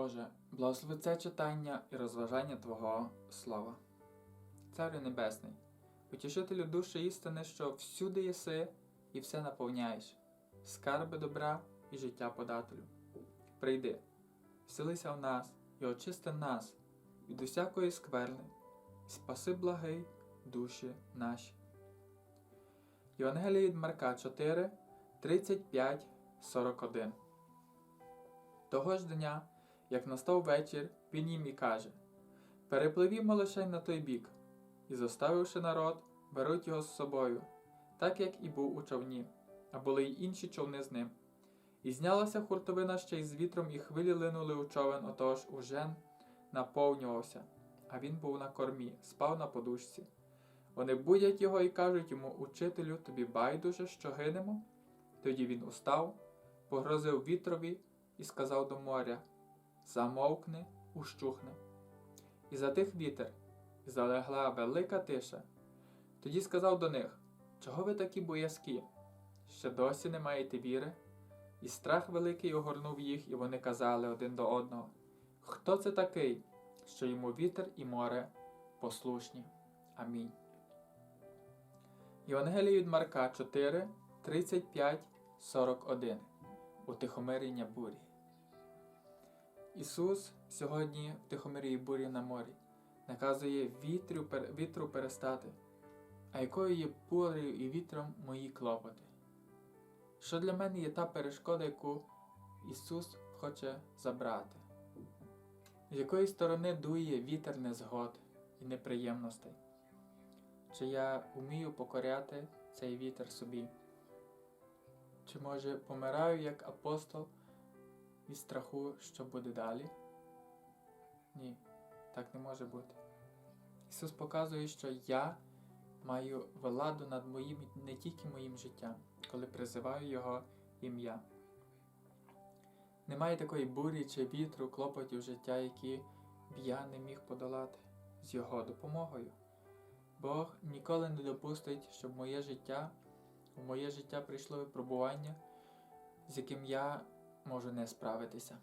Боже, благослови це читання і розважання Твого Слова. Царю Небесний, утішителю душі істини, що всюди єси і все наповняєш, скарби добра і життя подателю. Прийди, вселися в нас і очисти нас від усякої скверни, спаси благий душі наші. Євангеліє від Марка 4, 35, 41 Того ж дня, як настав вечір, він їм і каже Перепливімо лише на той бік, і, зоставивши народ, беруть його з собою, так як і був у човні, а були й інші човни з ним. І знялася хуртовина ще й з вітром, і хвилі линули у човен, отож уже наповнювався, а він був на кормі, спав на подушці. Вони будять його і кажуть йому, Учителю, тобі байдуже, що гинемо? Тоді він устав, погрозив вітрові і сказав до моря Замовкни, ущухни. І затих вітер, і залегла велика тиша. Тоді сказав до них Чого ви такі боязкі? Ще досі не маєте віри? І страх великий огорнув їх, і вони казали один до одного Хто це такий, що йому вітер і море послушні? Амінь. Євангеліє від Марка 4, 35, 41. Утихомирення бурі. Ісус сьогодні в тихомирії бурі на морі наказує вітру, вітру перестати. А якою є бурею і вітром мої клопоти? Що для мене є та перешкода, яку Ісус хоче забрати? З якої сторони дує вітер незгод і неприємностей? Чи я вмію покоряти цей вітер собі? Чи може помираю як апостол від страху, що буде далі? Ні, так не може бути. Ісус показує, що я маю владу над моїм не тільки моїм життям, коли призиваю Його ім'я. Немає такої бурі чи вітру, клопотів життя, які б я не міг подолати з Його допомогою. Бог ніколи не допустить, щоб моє життя, у моє життя прийшло випробування, з яким я можу не справитися.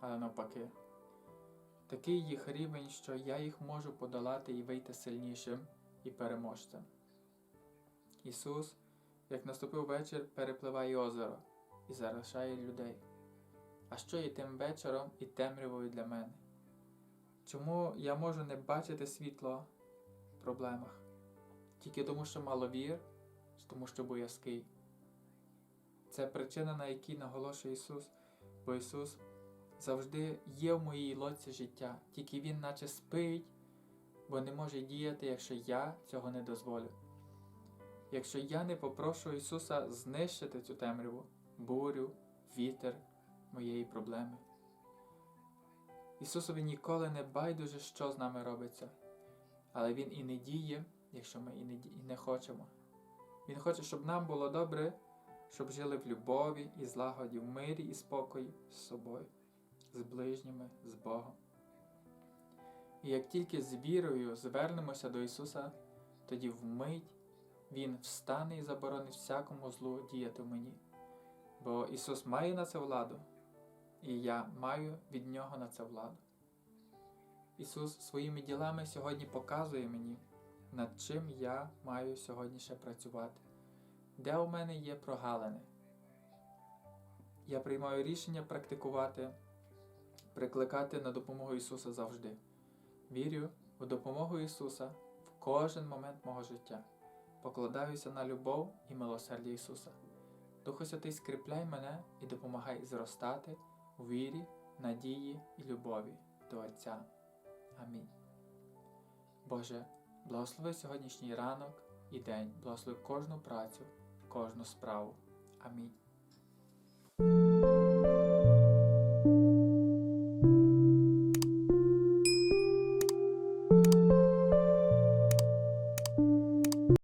Але навпаки, такий їх рівень, що я їх можу подолати і вийти сильнішим і переможцем. Ісус, як наступив вечір, перепливає озеро і залишає людей. А що є тим вечором і темрявою для мене? Чому я можу не бачити світло в проблемах? Тільки тому, що мало вір, тому що боязкий. Це причина, на якій наголошує Ісус, бо Ісус завжди є в моїй лодці життя, тільки Він наче спить, бо не може діяти, якщо я цього не дозволю. Якщо я не попрошу Ісуса знищити цю темряву, бурю, вітер моєї проблеми. Ісусові ніколи не байдуже, що з нами робиться, але Він і не діє, якщо ми і не, і не хочемо. Він хоче, щоб нам було добре, щоб жили в любові і злагоді, в мирі і спокої з собою, з ближніми, з Богом. І як тільки з вірою звернемося до Ісуса, тоді вмить Він встане і заборонить всякому злу діяти в мені. Бо Ісус має на це владу, і я маю від Нього на це владу. Ісус своїми ділами сьогодні показує мені, над чим я маю сьогодні ще працювати, де у мене є прогалини. Я приймаю рішення практикувати, прикликати на допомогу Ісуса завжди. Вірю в допомогу Ісуса в кожен момент мого життя. Покладаюся на любов і милосердя Ісуса. Духу Святий, скріпляй мене і допомагай зростати у вірі, надії і любові до Отця. Амінь. Боже, благослови сьогоднішній ранок і день, благослови кожну працю, кожну справу. Амінь.